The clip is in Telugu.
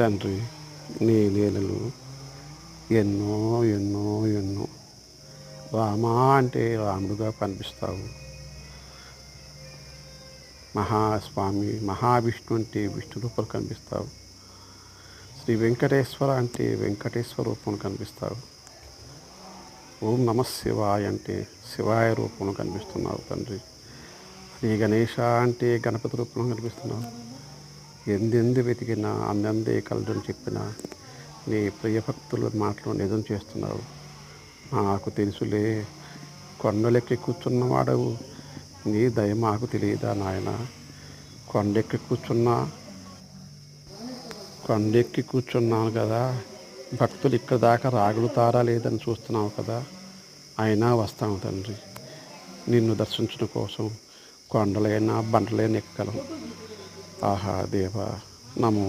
తండ్రి నీ లీలలు ఎన్నో ఎన్నో ఎన్నో. రామా అంటే రాముడుగా కనిపిస్తావు. మహాస్వామి మహావిష్ణు అంటే విష్ణు రూపం కనిపిస్తావు. శ్రీ వెంకటేశ్వర అంటే వెంకటేశ్వర రూపం కనిపిస్తావు. ఓం నమ శివాయ అంటే శివాయ రూపంలో కనిపిస్తున్నావు తండ్రి. శ్రీ గణేష అంటే గణపతి రూపంలో కనిపిస్తున్నావు. ఎందెందు వెతికినా అందందే కలదని చెప్పిన నీ ప్రియభక్తుల మాటలు నిజం చేస్తున్నావు. నాకు తెలుసులే కొండలెక్కి కూర్చున్నవాడవు. నీ దయ మాకు తెలియదా నాయన? కొండెక్కి కూర్చున్నా కొండెక్కి కూర్చున్నాను కదా. భక్తులు ఇక్కడ దాకా రాగలుగుతారా లేదని చూస్తున్నావు కదా. అయినా వస్తాము తండ్రి. నిన్ను దర్శించడం కోసం కొండలైనా బండలైనా ఎక్కగలం. आह देवा नमो